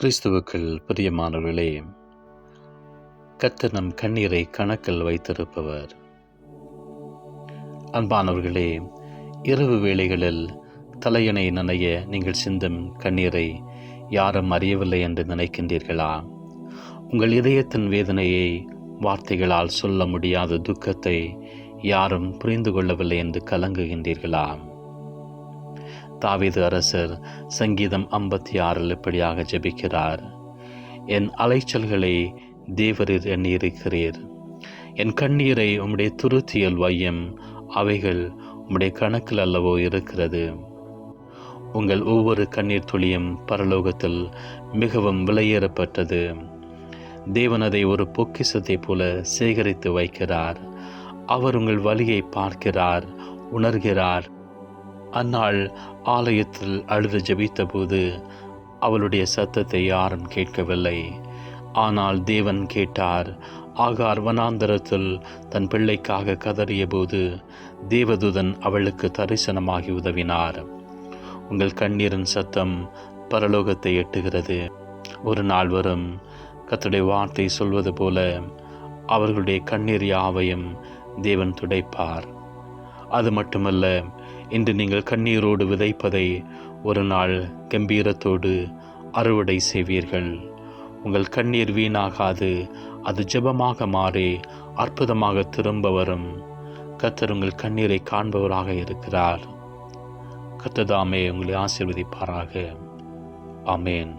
கிறிஸ்துவுக்குள் பிரியமானவர்களே கர்த்தர் நம் கண்ணீரை கணக்கில் வைத்திருப்பவர். அன்பானவர்களே இரவு வேளைகளில் தலையணை நனைய நீங்கள் சிந்தும் கண்ணீரை யாரும் அறியவில்லை என்று நினைக்கின்றீர்களா? உங்கள் இதயத்தின் வேதனையை வார்த்தைகளால் சொல்ல முடியாத துக்கத்தை யாரும் புரிந்து கொள்ளவில்லை என்று கலங்குகின்றீர்களா? தாவீது அரசர் சங்கீதம் ஐம்பத்தி ஆறில் இப்படியாக ஜெபிக்கிறார். என் அலைச்சல்களை தேவரீர் எண்ணியிருக்கிறீர். என் கண்ணீரை உம்முடைய துருத்தியல் வையம் அவைகள் உம்முடைய கணக்கில் அல்லவோ இருக்கிறது. உங்கள் ஒவ்வொரு கண்ணீர் துளியும் பரலோகத்தில் மிகவும் விலையேறப்பட்டது. தேவன் அதை ஒரு பொக்கிசத்தை போல சேகரித்து வைக்கிறார். அவர் உங்கள் வழியை பார்க்கிறார் உணர்கிறார் அந்நாள் ஆலயத்தில் அழுது ஜெபித்தபோது அவளுடைய சத்தத்தை யாரும் கேட்கவில்லை. ஆனால் தேவன் கேட்டார் ஆகார் வனாந்தரத்தில் தன் பிள்ளைக்காக கதறிய போது தேவதூதன் அவளுக்கு தரிசனமாகி உதவினார். உங்கள் கண்ணீரின் சத்தம் பரலோகத்தை எட்டுகிறது. ஒரு நாள் வரும் கத்துடைய வார்த்தை சொல்வது போல அவர்களுடைய கண்ணீர் யாவையும் தேவன் துடைப்பார். அது மட்டுமல்ல இன்று நீங்கள் கண்ணீரோடு விதைப்பதை ஒரு நாள் கம்பீரத்தோடு அறுவடை செய்வீர்கள். உங்கள் கண்ணீர் வீணாகாது அது ஜெபமாக மாறி அற்புதமாக திரும்ப வரும் கத்தர் உங்கள் கண்ணீரை காண்பவராக இருக்கிறார். கத்ததாமே உங்களை ஆசீர்வதிப்பாராக. அமேன்